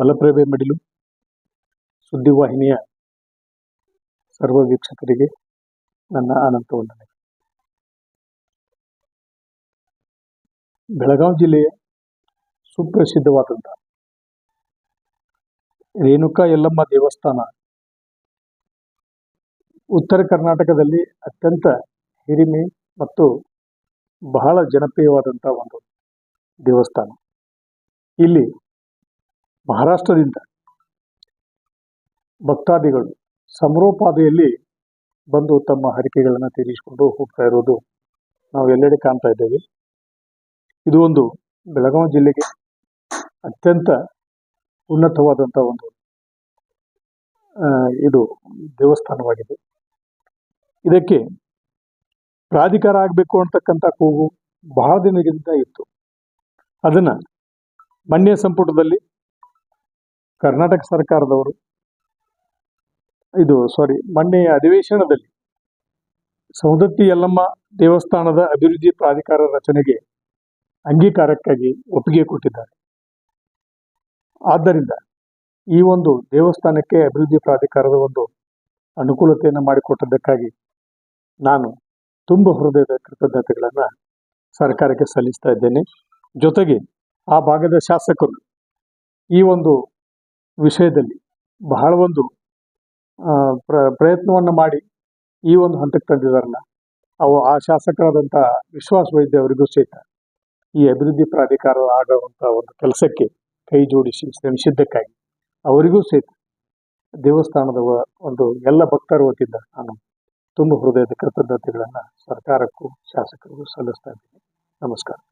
ಮಲಪ್ರಭೆ ಮಡಿಲು ಸುದ್ದಿವಾಹಿನಿಯ ಸರ್ವ ವೀಕ್ಷಕರಿಗೆ ನನ್ನ ಅನಂತ ವಂದನೆ. ಬೆಳಗಾವಿ ಜಿಲ್ಲೆಯ ಸುಪ್ರಸಿದ್ಧವಾದಂಥ ರೇಣುಕಾ ಯಲ್ಲಮ್ಮ ದೇವಸ್ಥಾನ ಉತ್ತರ ಕರ್ನಾಟಕದಲ್ಲಿ ಅತ್ಯಂತ ಹಿರಿಮೆ ಮತ್ತು ಬಹಳ ಜನಪ್ರಿಯವಾದಂಥ ಒಂದು ದೇವಸ್ಥಾನ. ಇಲ್ಲಿ ಮಹಾರಾಷ್ಟ್ರದಿಂದ ಭಕ್ತಾದಿಗಳು ಸಮರೋಪಾದಿಯಲ್ಲಿ ಬಂದು ತಮ್ಮ ಹರಿಕೆಗಳನ್ನು ತೀರಿಸಿಕೊಂಡು ಹೋಗ್ತಾ ಇರೋದು ನಾವು ಎಲ್ಲೆಡೆ ಕಾಣ್ತಾ ಇದ್ದೇವೆ. ಇದು ಒಂದು ಬೆಳಗಾವಿ ಜಿಲ್ಲೆಗೆ ಅತ್ಯಂತ ಉನ್ನತವಾದಂಥ ಒಂದು ಇದು ದೇವಸ್ಥಾನವಾಗಿದೆ. ಇದಕ್ಕೆ ಪ್ರಾಧಿಕಾರ ಆಗಬೇಕು ಅಂತಕ್ಕಂಥ ಕೂಗು ಬಹಳ ದಿನದಿಂದ ಇತ್ತು. ಅದನ್ನ ಮನ್ಯ ಸಂಪುಟದಲ್ಲಿ ಕರ್ನಾಟಕ ಸರ್ಕಾರದವರು ಇದು ಸಾರಿ ಮೊನ್ನೆಯ ಅಧಿವೇಶನದಲ್ಲಿ ಸೌದತ್ತಿ ಯಲ್ಲಮ್ಮ ದೇವಸ್ಥಾನದ ಅಭಿವೃದ್ಧಿ ಪ್ರಾಧಿಕಾರ ರಚನೆಗೆ ಅಂಗೀಕಾರಕ್ಕಾಗಿ ಒಪ್ಪಿಗೆ ಕೊಟ್ಟಿದ್ದಾರೆ. ಆದ್ದರಿಂದ ಈ ಒಂದು ದೇವಸ್ಥಾನಕ್ಕೆ ಅಭಿವೃದ್ಧಿ ಪ್ರಾಧಿಕಾರದ ಒಂದು ಅನುಕೂಲತೆಯನ್ನು ಮಾಡಿಕೊಟ್ಟದ್ದಕ್ಕಾಗಿ ನಾನು ತುಂಬ ಹೃದಯದ ಕೃತಜ್ಞತೆಗಳನ್ನು ಸರ್ಕಾರಕ್ಕೆ ಸಲ್ಲಿಸ್ತಾ ಇದ್ದೇನೆ. ಜೊತೆಗೆ ಆ ಭಾಗದ ಶಾಸಕರು ಈ ಒಂದು ವಿಷಯದಲ್ಲಿ ಬಹಳ ಒಂದು ಪ್ರ, ಪ್ರಯತ್ನವನ್ನು ಮಾಡಿ ಈ ಒಂದು ಹಂತಕ್ಕೆ ತಂದಿದಾರಲ್ಲ ಅವು ಆ ಶಾಸಕರಾದಂಥ ವಿಶ್ವಾಸ ವೈದ್ಯ ಅವರಿಗೂ ಸಹಿತ ಈ ಅಭಿವೃದ್ಧಿ ಪ್ರಾಧಿಕಾರ ಆಗುವಂಥ ಒಂದು ಕೆಲಸಕ್ಕೆ ಕೈ ಜೋಡಿಸಿ ಶ್ರಮಿಸಿದ್ದಕ್ಕಾಗಿ ಅವರಿಗೂ ಸಹಿತ ದೇವಸ್ಥಾನದ ಒಂದು ಎಲ್ಲ ಭಕ್ತರು ಹೊತ್ತಿದ್ದ ನಾನು ತುಂಬ ಹೃದಯದ ಕೃತಜ್ಞತೆಗಳನ್ನು ಸರ್ಕಾರಕ್ಕೂ ಶಾಸಕರಿಗೂ ಸಲ್ಲಿಸ್ತಾ ಇದ್ದೀನಿ. ನಮಸ್ಕಾರ.